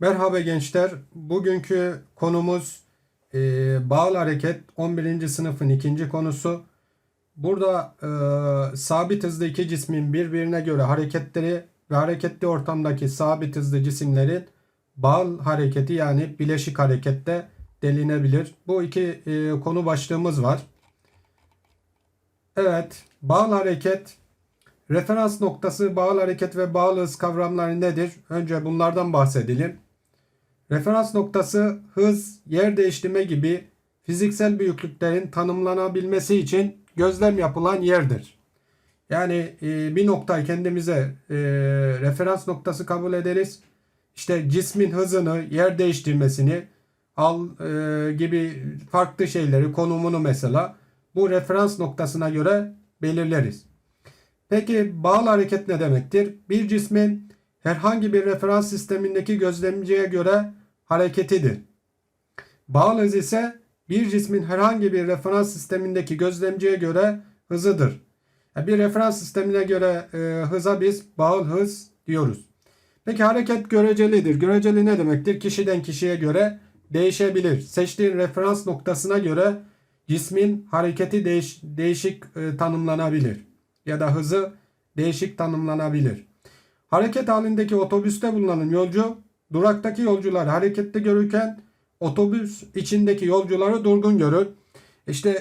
Merhaba gençler. Bugünkü konumuz e, bağıl hareket 11. sınıfın ikinci konusu. Burada e, sabit hızlı iki cismin birbirine göre hareketleri ve hareketli ortamdaki sabit hızlı cisimlerin bağıl hareketi yani bileşik harekette delinebilir. Bu iki e, konu başlığımız var. Evet, bağıl hareket, referans noktası, bağıl hareket ve bağlı hız kavramları nedir? Önce bunlardan bahsedelim. Referans noktası hız, yer değiştirme gibi fiziksel büyüklüklerin tanımlanabilmesi için gözlem yapılan yerdir. Yani e, bir noktayı kendimize e, referans noktası kabul ederiz. İşte cismin hızını, yer değiştirmesini, al e, gibi farklı şeyleri, konumunu mesela bu referans noktasına göre belirleriz. Peki bağlı hareket ne demektir? Bir cismin herhangi bir referans sistemindeki gözlemciye göre hareketidir. Bağlı hız ise bir cismin herhangi bir referans sistemindeki gözlemciye göre hızıdır. Yani Bir referans sistemine göre e, hıza biz bağıl hız diyoruz. Peki hareket görecelidir. Göreceli ne demektir? Kişiden kişiye göre değişebilir. Seçtiğin referans noktasına göre cismin hareketi değiş, değişik e, tanımlanabilir. Ya da hızı değişik tanımlanabilir. Hareket halindeki otobüste bulunan yolcu duraktaki yolcuları hareketli görürken otobüs içindeki yolcuları durgun görür. İşte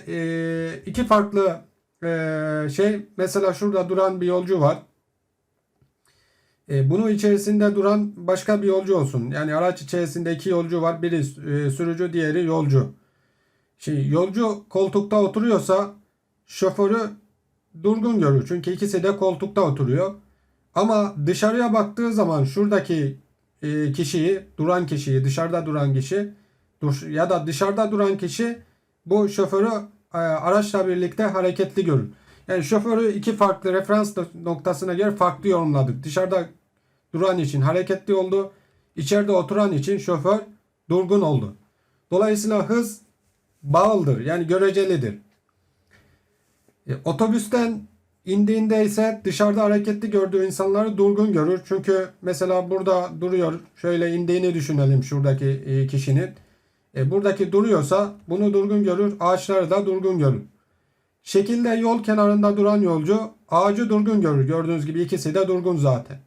iki farklı şey mesela şurada duran bir yolcu var. E, bunun içerisinde duran başka bir yolcu olsun. Yani araç içerisinde iki yolcu var. Biri sürücü, diğeri yolcu. Şimdi yolcu koltukta oturuyorsa şoförü durgun görür. Çünkü ikisi de koltukta oturuyor. Ama dışarıya baktığı zaman şuradaki e, kişiyi, duran kişiyi, dışarıda duran kişi ya da dışarıda duran kişi bu şoförü e, araçla birlikte hareketli görür. Yani şoförü iki farklı referans noktasına göre farklı yorumladık. Dışarıda duran için hareketli oldu. İçeride oturan için şoför durgun oldu. Dolayısıyla hız bağlıdır. Yani görecelidir. E, otobüsten indiğinde ise dışarıda hareketli gördüğü insanları durgun görür. Çünkü mesela burada duruyor. Şöyle indiğini düşünelim şuradaki e, kişinin. E, buradaki duruyorsa bunu durgun görür. Ağaçları da durgun görür. Şekilde yol kenarında duran yolcu ağacı durgun görür. Gördüğünüz gibi ikisi de durgun zaten.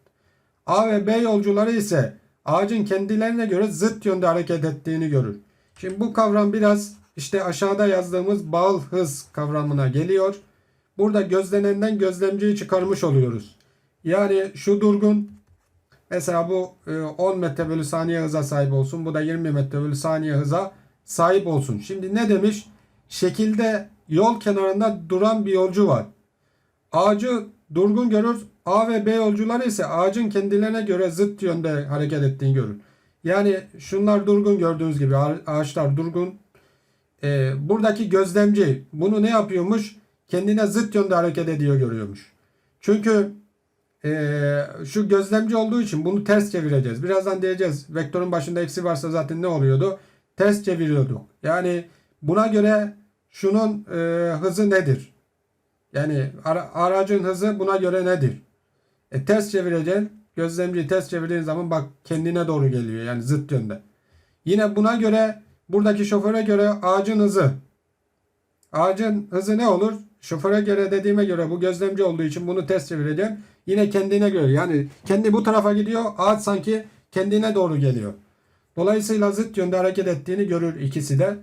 A ve B yolcuları ise ağacın kendilerine göre zıt yönde hareket ettiğini görür. Şimdi bu kavram biraz işte aşağıda yazdığımız bağıl hız kavramına geliyor. Burada gözlenenden gözlemciyi çıkarmış oluyoruz. Yani şu durgun mesela bu e, 10 metre bölü saniye hıza sahip olsun. Bu da 20 metre bölü saniye hıza sahip olsun. Şimdi ne demiş? Şekilde yol kenarında duran bir yolcu var. Ağacı durgun görür. A ve B yolcuları ise ağacın kendilerine göre zıt yönde hareket ettiğini görür. Yani şunlar durgun gördüğünüz gibi ağa- ağaçlar durgun. Ee, buradaki gözlemci bunu ne yapıyormuş? Kendine zıt yönde hareket ediyor görüyormuş. Çünkü ee, şu gözlemci olduğu için bunu ters çevireceğiz. Birazdan diyeceğiz. Vektörün başında eksi varsa zaten ne oluyordu? Ters çeviriyorduk. Yani buna göre şunun e, hızı nedir? Yani ara- aracın hızı buna göre nedir? E, ters çevireceksin. Gözlemciyi ters çevirdiğin zaman bak kendine doğru geliyor. Yani zıt yönde. Yine buna göre buradaki şoföre göre ağacın hızı. Ağacın hızı ne olur? Şoföre göre dediğime göre bu gözlemci olduğu için bunu ters çevireceğim. Yine kendine göre. Yani kendi bu tarafa gidiyor. Ağaç sanki kendine doğru geliyor. Dolayısıyla zıt yönde hareket ettiğini görür ikisi de.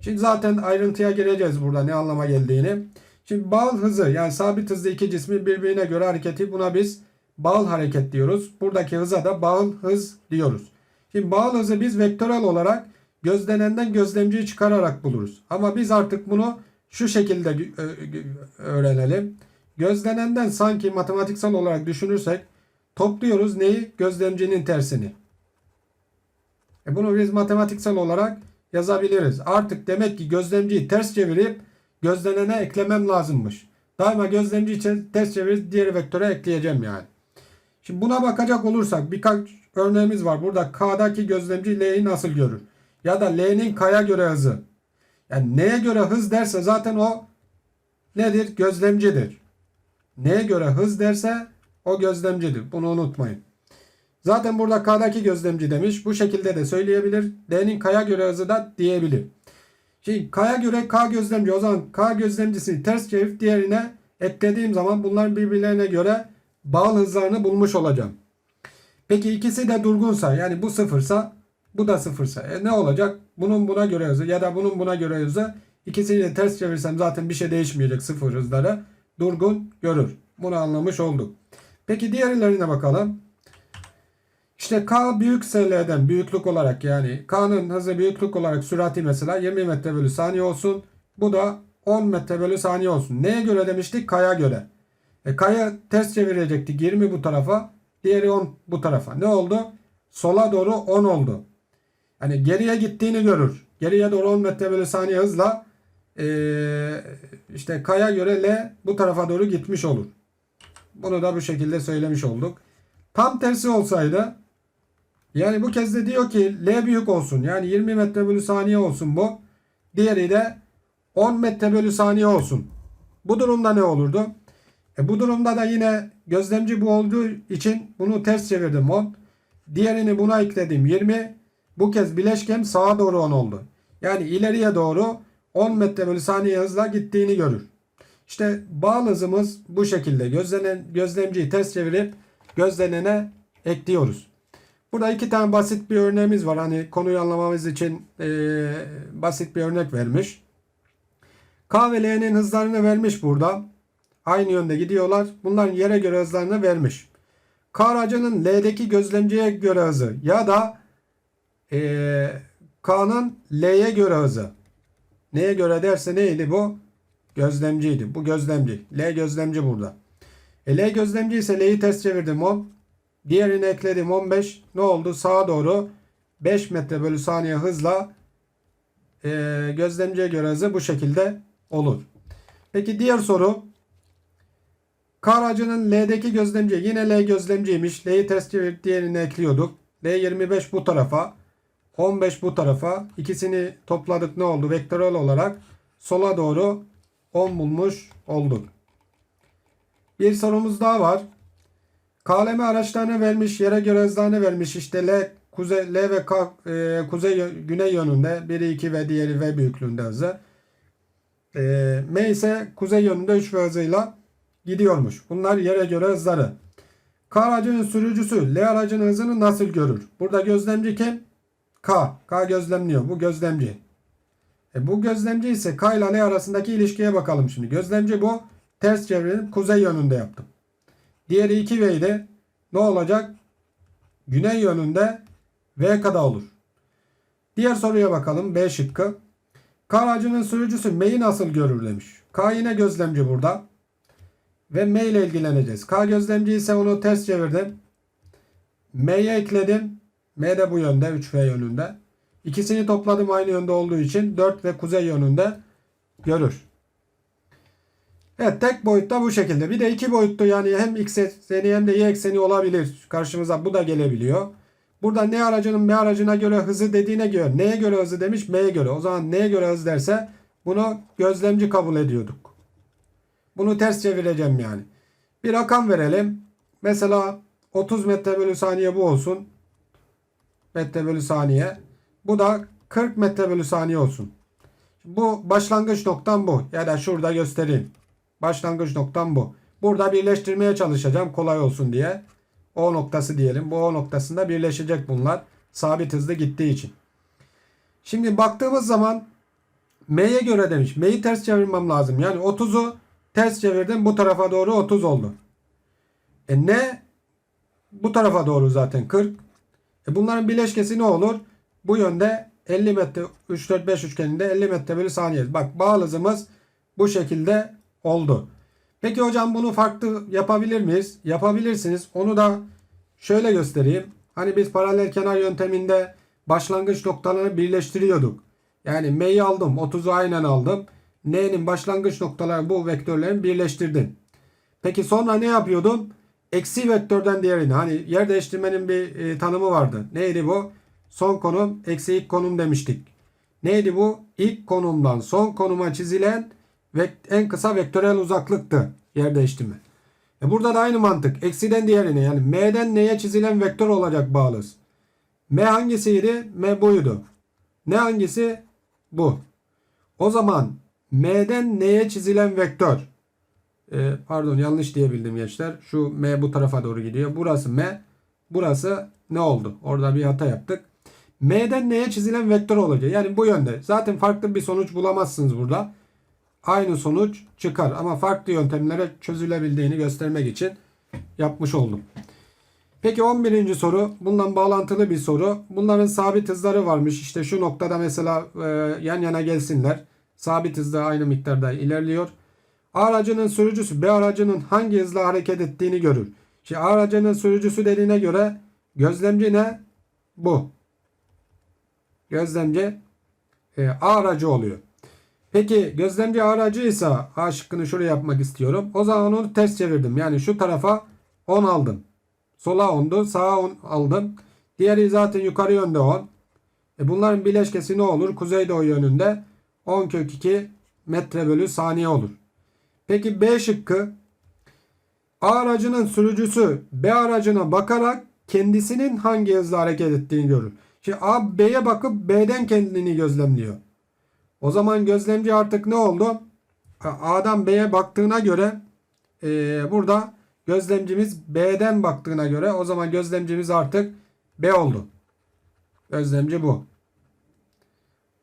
Şimdi zaten ayrıntıya gireceğiz burada ne anlama geldiğini. Şimdi bağıl hızı yani sabit hızlı iki cismin birbirine göre hareketi buna biz bağıl hareket diyoruz. Buradaki hıza da bağıl hız diyoruz. Şimdi bağıl hızı biz vektörel olarak gözlenenden gözlemciyi çıkararak buluruz. Ama biz artık bunu şu şekilde öğrenelim. Gözlenenden sanki matematiksel olarak düşünürsek topluyoruz neyi? Gözlemcinin tersini. E bunu biz matematiksel olarak yazabiliriz. Artık demek ki gözlemciyi ters çevirip gözlenene eklemem lazımmış. Daima gözlemciyi ters çevirip diğer vektöre ekleyeceğim yani. Şimdi buna bakacak olursak birkaç örneğimiz var. Burada K'daki gözlemci L'yi nasıl görür? Ya da L'nin K'ya göre hızı. Yani neye göre hız derse zaten o nedir? Gözlemcidir. Neye göre hız derse o gözlemcidir. Bunu unutmayın. Zaten burada K'daki gözlemci demiş. Bu şekilde de söyleyebilir. D'nin K'ya göre hızı da diyebilir. Şimdi K'ya göre K gözlemci o zaman K gözlemcisini ters çevirip diğerine eklediğim zaman bunların birbirlerine göre bağlı hızlarını bulmuş olacağım. Peki ikisi de durgunsa yani bu sıfırsa bu da sıfırsa e ne olacak? Bunun buna göre hızı ya da bunun buna göre hızı ikisini de ters çevirsem zaten bir şey değişmeyecek sıfır hızları. Durgun görür. Bunu anlamış olduk. Peki diğerlerine bakalım. İşte K büyükse L'den büyüklük olarak yani K'nın hızı büyüklük olarak sürati mesela 20 metre bölü saniye olsun. Bu da 10 metre bölü saniye olsun. Neye göre demiştik? K'ya göre. E, K'ya ters çevirecektik 20 bu tarafa. Diğeri 10 bu tarafa. Ne oldu? Sola doğru 10 oldu. Hani geriye gittiğini görür. Geriye doğru 10 metre bölü saniye hızla eee, işte K'ya göre L bu tarafa doğru gitmiş olur. Bunu da bu şekilde söylemiş olduk. Tam tersi olsaydı yani bu kez de diyor ki L büyük olsun. Yani 20 metre bölü saniye olsun bu. Diğeri de 10 metre bölü saniye olsun. Bu durumda ne olurdu? E bu durumda da yine gözlemci bu olduğu için bunu ters çevirdim 10. Diğerini buna ekledim 20. Bu kez bileşkem sağa doğru 10 oldu. Yani ileriye doğru 10 metre bölü saniye hızla gittiğini görür. İşte bağlı hızımız bu şekilde. Gözlenen, gözlemciyi ters çevirip gözlenene ekliyoruz. Burada iki tane basit bir örneğimiz var. Hani konuyu anlamamız için eee, basit bir örnek vermiş. K ve L'nin hızlarını vermiş burada. Aynı yönde gidiyorlar. Bunların yere göre hızlarını vermiş. K aracının L'deki gözlemciye göre hızı ya da eee, K'nın L'ye göre hızı. Neye göre derse neydi bu? Gözlemciydi. Bu gözlemci. L gözlemci burada. E, L gözlemci ise L'yi ters çevirdim 10. Diğerini ekledim 15. Ne oldu? Sağa doğru 5 metre bölü saniye hızla e, gözlemciye göre hızı bu şekilde olur. Peki diğer soru. K aracının L'deki gözlemci yine L gözlemciymiş. L'yi ters çevirip diğerini ekliyorduk. L25 bu tarafa. 15 bu tarafa. İkisini topladık ne oldu? Vektörel olarak sola doğru 10 bulmuş olduk. Bir sorumuz daha var. KLM araçlarını vermiş, yere göre hızlarını vermiş. İşte L, kuzey, L ve K, e, kuzey güney yönünde. Biri 2 ve diğeri V büyüklüğünde hızı. E, M ise kuzey yönünde 3 V hızıyla gidiyormuş. Bunlar yere göre hızları. K aracının sürücüsü L aracının hızını nasıl görür? Burada gözlemci kim? K. K gözlemliyor. Bu gözlemci. E bu gözlemci ise K ile L arasındaki ilişkiye bakalım şimdi. Gözlemci bu. Ters çevirip kuzey yönünde yaptım. Diğeri 2V idi. Ne olacak? Güney yönünde V kadar olur. Diğer soruya bakalım. B şıkkı. K aracının sürücüsü M'yi nasıl görür demiş. K yine gözlemci burada. Ve M ile ilgileneceğiz. K gözlemci ise onu ters çevirdim. M'ye ekledim. M de bu yönde 3V yönünde. İkisini topladım aynı yönde olduğu için 4 ve kuzey yönünde görür. Evet tek boyutta bu şekilde. Bir de iki boyutlu yani hem x ekseni hem de y ekseni olabilir. Karşımıza bu da gelebiliyor. Burada ne aracının M aracına göre hızı dediğine göre neye göre hızı demiş M'ye göre. O zaman neye göre hız derse bunu gözlemci kabul ediyorduk. Bunu ters çevireceğim yani. Bir rakam verelim. Mesela 30 metre bölü saniye bu olsun. Metre bölü saniye. Bu da 40 metre bölü saniye olsun. Bu başlangıç noktam bu. Ya da şurada göstereyim. Başlangıç noktam bu. Burada birleştirmeye çalışacağım kolay olsun diye. O noktası diyelim. Bu O noktasında birleşecek bunlar. Sabit hızlı gittiği için. Şimdi baktığımız zaman M'ye göre demiş. M'yi ters çevirmem lazım. Yani 30'u ters çevirdim. Bu tarafa doğru 30 oldu. E ne? Bu tarafa doğru zaten 40. E bunların bileşkesi ne olur? Bu yönde 50 metre 3 4 5 üçgeninde 50 metre bölü saniye. Bak bağlı hızımız bu şekilde oldu. Peki hocam bunu farklı yapabilir miyiz? Yapabilirsiniz. Onu da şöyle göstereyim. Hani biz paralel kenar yönteminde başlangıç noktalarını birleştiriyorduk. Yani M'yi aldım. 30'u aynen aldım. N'nin başlangıç noktaları bu vektörlerini birleştirdim. Peki sonra ne yapıyordum? Eksi vektörden diğerini. Hani yer değiştirmenin bir e, tanımı vardı. Neydi bu? Son konum eksi ilk konum demiştik. Neydi bu? İlk konumdan son konuma çizilen ve en kısa vektörel uzaklıktı yer değiştirme. E burada da aynı mantık. Eksiden diğerine yani m'den neye çizilen vektör olacak bağlız. M hangisiydi? M buydu. Ne hangisi? Bu. O zaman m'den neye çizilen vektör? E, pardon yanlış diyebildim gençler. Şu m bu tarafa doğru gidiyor. Burası m. Burası ne oldu? Orada bir hata yaptık. M'den neye çizilen vektör olacak? Yani bu yönde. Zaten farklı bir sonuç bulamazsınız burada. Aynı sonuç çıkar ama farklı yöntemlere çözülebildiğini göstermek için yapmış oldum. Peki 11. soru. Bundan bağlantılı bir soru. Bunların sabit hızları varmış. İşte şu noktada mesela e, yan yana gelsinler. Sabit hızda aynı miktarda ilerliyor. A aracının sürücüsü B aracının hangi hızla hareket ettiğini görür. Şimdi A aracının sürücüsü dediğine göre gözlemci ne? Bu. Gözlemci e, A aracı oluyor. Peki gözlemci A aracıysa A şıkkını şuraya yapmak istiyorum. O zaman onu ters çevirdim. Yani şu tarafa 10 aldım. Sola 10'du. Sağa 10 aldım. Diğeri zaten yukarı yönde 10. E bunların bileşkesi ne olur? Kuzeydoğu yönünde 10 kök 2 metre bölü saniye olur. Peki B şıkkı A aracının sürücüsü B aracına bakarak kendisinin hangi hızla hareket ettiğini görür. Şimdi A B'ye bakıp B'den kendini gözlemliyor. O zaman gözlemci artık ne oldu? A'dan B'ye baktığına göre e, burada gözlemcimiz B'den baktığına göre o zaman gözlemcimiz artık B oldu. Gözlemci bu.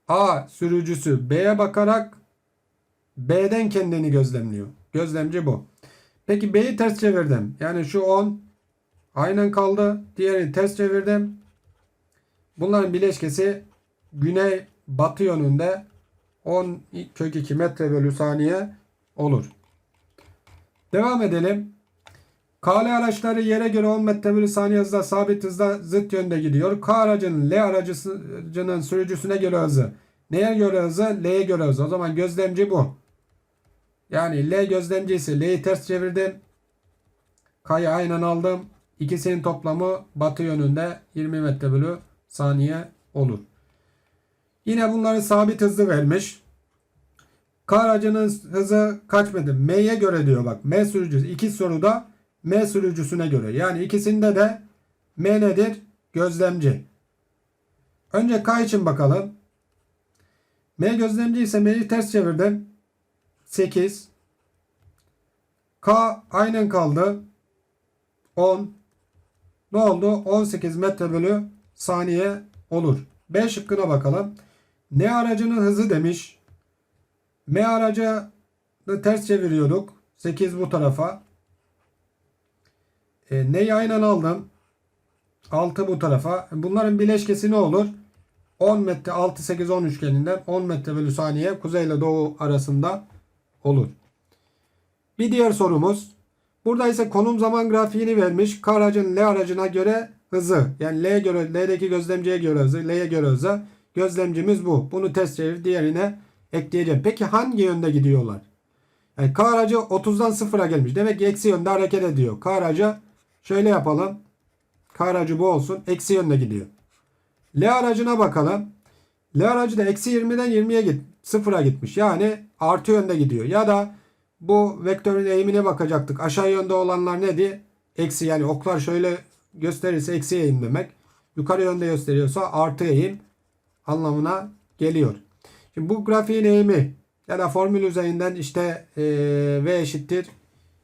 A sürücüsü B'ye bakarak B'den kendini gözlemliyor. Gözlemci bu. Peki B'yi ters çevirdim. Yani şu 10 aynen kaldı. Diğerini ters çevirdim. Bunların bileşkesi güney batı yönünde 10 kök 2 metre bölü saniye olur. Devam edelim. KL araçları yere göre 10 metre bölü saniye hızla sabit hızla zıt yönde gidiyor. K aracının L aracının sürücüsüne göre hızı. Neye göre hızı? L'ye göre hızı. O zaman gözlemci bu. Yani L gözlemci ise L'yi ters çevirdim. K'yı aynen aldım. İkisinin toplamı batı yönünde 20 metre bölü saniye olur. Yine bunları sabit hızlı vermiş. K aracının hızı kaç metre? M'ye göre diyor bak. M sürücüsü. İki soruda M sürücüsüne göre. Yani ikisinde de M nedir? Gözlemci. Önce K için bakalım. M gözlemci ise M'yi ters çevirdim. 8. K aynen kaldı. 10. Ne oldu? 18 metre bölü saniye olur. B şıkkına bakalım. Ne aracının hızı demiş. M aracı ters çeviriyorduk. 8 bu tarafa. E, neyi aynen aldım. 6 bu tarafa. Bunların bileşkesi ne olur? 10 metre 6 8 10 üçgeninden 10 metre bölü saniye kuzey ile doğu arasında olur. Bir diğer sorumuz. Burada ise konum zaman grafiğini vermiş. K aracın L aracına göre hızı. Yani L'ye göre L'deki gözlemciye göre hızı. L'ye göre hızı. Gözlemcimiz bu. Bunu test çevir diğerine ekleyeceğim. Peki hangi yönde gidiyorlar? Yani K aracı 30'dan 0'a gelmiş. Demek ki eksi yönde hareket ediyor. K aracı şöyle yapalım. K aracı bu olsun. Eksi yönde gidiyor. L aracına bakalım. L aracı da eksi 20'den 20'ye git, 0'a gitmiş. Yani artı yönde gidiyor. Ya da bu vektörün eğimine bakacaktık. Aşağı yönde olanlar neydi? Eksi yani oklar şöyle gösterirse eksi eğim demek. Yukarı yönde gösteriyorsa artı eğim anlamına geliyor. Şimdi bu grafiğin eğimi ya da formül üzerinden işte e, V eşittir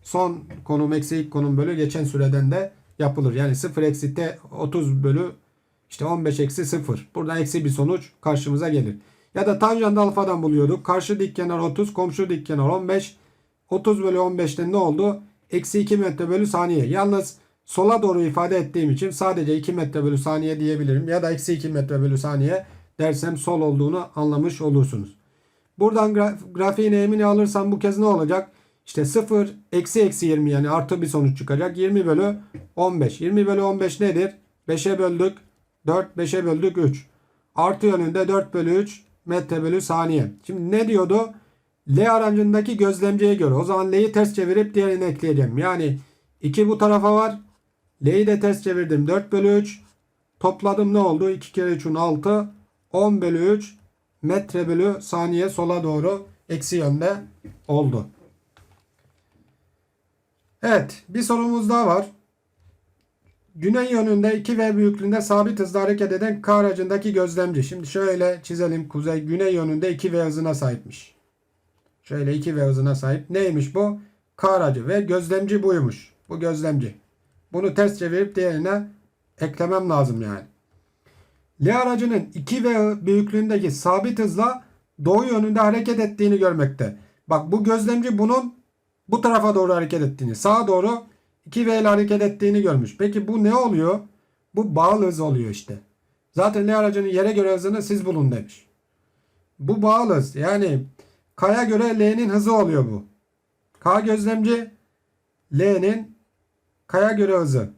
son konum eksi ilk konum bölü geçen süreden de yapılır. Yani 0 eksi t 30 bölü işte 15 eksi 0. Buradan eksi bir sonuç karşımıza gelir. Ya da tanjant alfadan buluyorduk. Karşı dik kenar 30, komşu dik kenar 15. 30 bölü 15'ten ne oldu? Eksi 2 metre bölü saniye. Yalnız sola doğru ifade ettiğim için sadece 2 metre bölü saniye diyebilirim. Ya da eksi 2 metre bölü saniye dersem sol olduğunu anlamış olursunuz. Buradan graf grafiğin eğimini alırsam bu kez ne olacak? İşte 0 eksi eksi 20 yani artı bir sonuç çıkacak. 20 bölü 15. 20 bölü 15 nedir? 5'e böldük. 4 5'e böldük 3. Artı yönünde 4 bölü 3 metre bölü saniye. Şimdi ne diyordu? L aracındaki gözlemciye göre. O zaman L'yi ters çevirip diğerini ekleyeceğim. Yani 2 bu tarafa var. L'yi de ters çevirdim. 4 bölü 3. Topladım ne oldu? 2 kere 3'ün 6. 10 bölü 3 metre bölü saniye sola doğru eksi yönde oldu. Evet, bir sorumuz daha var. Güney yönünde 2V büyüklüğünde sabit hızla hareket eden K aracındaki gözlemci. Şimdi şöyle çizelim. Kuzey güney yönünde 2V hızına sahipmiş. Şöyle 2V hızına sahip. Neymiş bu? K aracı ve gözlemci buymuş. Bu gözlemci. Bunu ters çevirip diğerine eklemem lazım yani. L aracının 2V büyüklüğündeki sabit hızla doğu yönünde hareket ettiğini görmekte. Bak bu gözlemci bunun bu tarafa doğru hareket ettiğini, sağa doğru 2V ile hareket ettiğini görmüş. Peki bu ne oluyor? Bu bağıl hız oluyor işte. Zaten L aracının yere göre hızını siz bulun demiş. Bu bağıl hız. Yani K'ya göre L'nin hızı oluyor bu. K gözlemci L'nin K'ya göre hızı.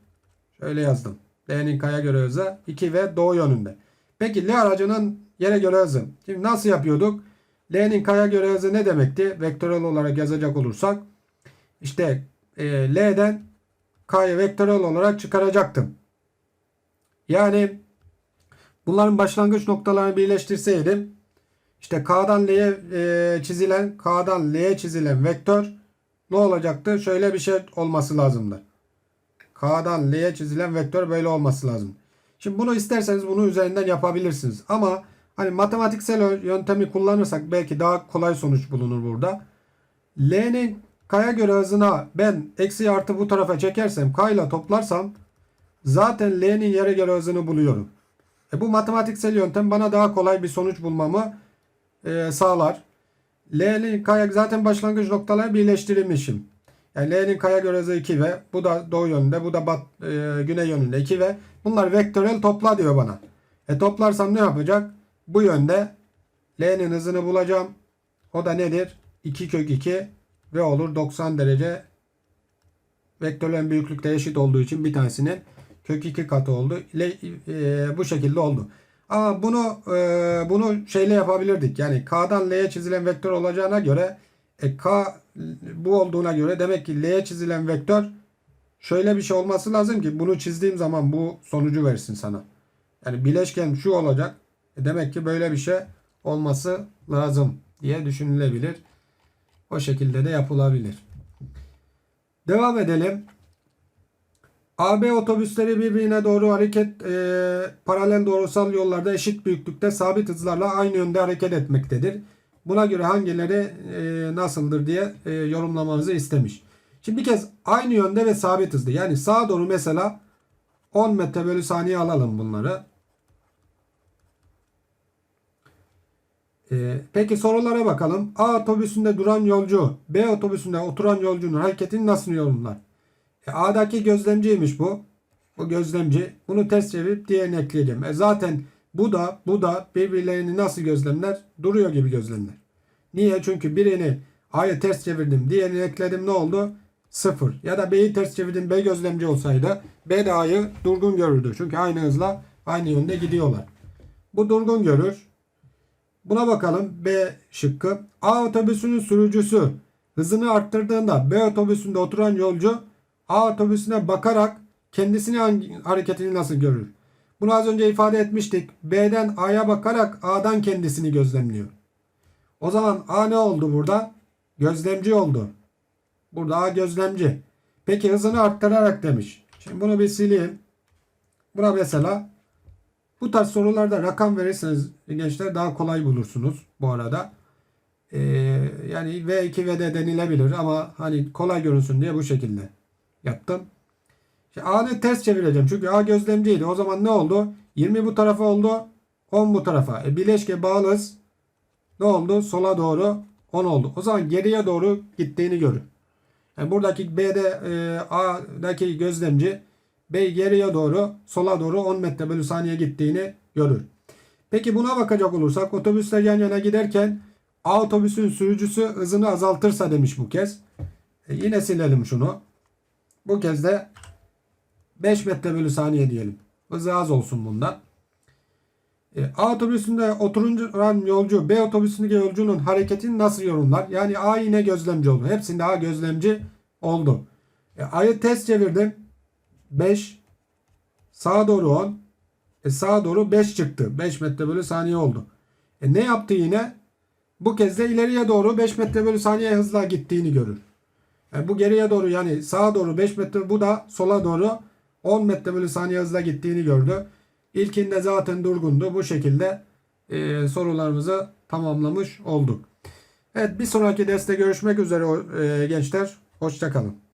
Şöyle yazdım. L'nin K'ya göre hızı 2V doğu yönünde. Peki L aracının yere göre hızı. Şimdi nasıl yapıyorduk? L'nin K'ya göre hızı ne demekti? Vektörel olarak yazacak olursak. İşte e, L'den K'yı vektörel olarak çıkaracaktım. Yani bunların başlangıç noktalarını birleştirseydim işte K'dan L'ye e, çizilen K'dan L'ye çizilen vektör ne olacaktı? Şöyle bir şey olması lazımdı. K'dan L'ye çizilen vektör böyle olması lazım. Şimdi bunu isterseniz bunu üzerinden yapabilirsiniz. Ama hani matematiksel yöntemi kullanırsak belki daha kolay sonuç bulunur burada. L'nin K'ya göre hızına ben eksi artı bu tarafa çekersem K ile toplarsam zaten L'nin yere göre hızını buluyorum. E bu matematiksel yöntem bana daha kolay bir sonuç bulmamı e, sağlar. L'nin K'ya zaten başlangıç noktaları birleştirilmişim. Yani L'nin K'ya göre hızı 2 ve bu da doğu yönünde bu da bat, e, güney yönünde 2 ve bunlar vektörel topla diyor bana. E toplarsam ne yapacak? Bu yönde L'nin hızını bulacağım. O da nedir? 2 kök 2 ve olur 90 derece vektörlerin büyüklükte eşit olduğu için bir tanesinin kök 2 katı oldu. Le, e, bu şekilde oldu. Ama bunu e, bunu şeyle yapabilirdik. Yani K'dan L'ye çizilen vektör olacağına göre e, K bu olduğuna göre demek ki L'ye çizilen vektör şöyle bir şey olması lazım ki bunu çizdiğim zaman bu sonucu versin sana. Yani bileşken şu olacak. E, demek ki böyle bir şey olması lazım diye düşünülebilir. O şekilde de yapılabilir. Devam edelim. AB otobüsleri birbirine doğru hareket e, paralel doğrusal yollarda eşit büyüklükte sabit hızlarla aynı yönde hareket etmektedir. Buna göre hangileri e, nasıldır diye e, yorumlamanızı istemiş. Şimdi bir kez aynı yönde ve sabit hızlı. Yani sağa doğru mesela 10 metre bölü saniye alalım bunları. Ee, peki sorulara bakalım. A otobüsünde duran yolcu, B otobüsünde oturan yolcunun hareketini nasıl yorumlar? E, A'daki gözlemciymiş bu. Bu gözlemci. Bunu ters çevirip diğerini ekleyeceğim. E, zaten bu da bu da birbirlerini nasıl gözlemler? Duruyor gibi gözlemler. Niye? Çünkü birini A'yı ters çevirdim. Diğerini ekledim ne oldu? Sıfır. Ya da B'yi ters çevirdim. B gözlemci olsaydı B de A'yı durgun görürdü. Çünkü aynı hızla aynı yönde gidiyorlar. Bu durgun görür. Buna bakalım. B şıkkı. A otobüsünün sürücüsü hızını arttırdığında B otobüsünde oturan yolcu A otobüsüne bakarak kendisini hareketini nasıl görür? Bunu az önce ifade etmiştik. B'den A'ya bakarak A'dan kendisini gözlemliyor. O zaman A ne oldu burada? Gözlemci oldu. Burada A gözlemci. Peki hızını arttırarak demiş. Şimdi bunu bir sileyim. Buna mesela bu tarz sorularda rakam verirseniz gençler daha kolay bulursunuz bu arada. Ee, yani V2 ve de denilebilir ama hani kolay görünsün diye bu şekilde yaptım. Şimdi A'nı ters çevireceğim. Çünkü A gözlemciydi. O zaman ne oldu? 20 bu tarafa oldu. 10 bu tarafa. E, bileşke bağlız. Ne oldu? Sola doğru 10 oldu. O zaman geriye doğru gittiğini görün. Yani buradaki B'de e, A'daki gözlemci B geriye doğru sola doğru 10 metre bölü saniye gittiğini görür. Peki buna bakacak olursak otobüsler yan yana giderken A otobüsün sürücüsü hızını azaltırsa demiş bu kez. E, yine silelim şunu. Bu kez de 5 metre bölü saniye diyelim. Hızı az olsun bundan. E, A otobüsünde oturan yolcu B otobüsündeki yolcunun hareketini nasıl yorumlar? Yani A yine gözlemci oldu. Hepsinde A gözlemci oldu. E, A'yı ters çevirdim. 5 sağa doğru 10 e, sağa doğru 5 çıktı. 5 metre bölü saniye oldu. E, ne yaptı yine? Bu kez de ileriye doğru 5 metre bölü saniye hızla gittiğini görür. E, bu geriye doğru yani sağa doğru 5 metre bu da sola doğru 10 metre bölü saniye hızla gittiğini gördü. İlkinde zaten durgundu. Bu şekilde e, sorularımızı tamamlamış olduk. Evet bir sonraki derste görüşmek üzere e, gençler. Hoşçakalın.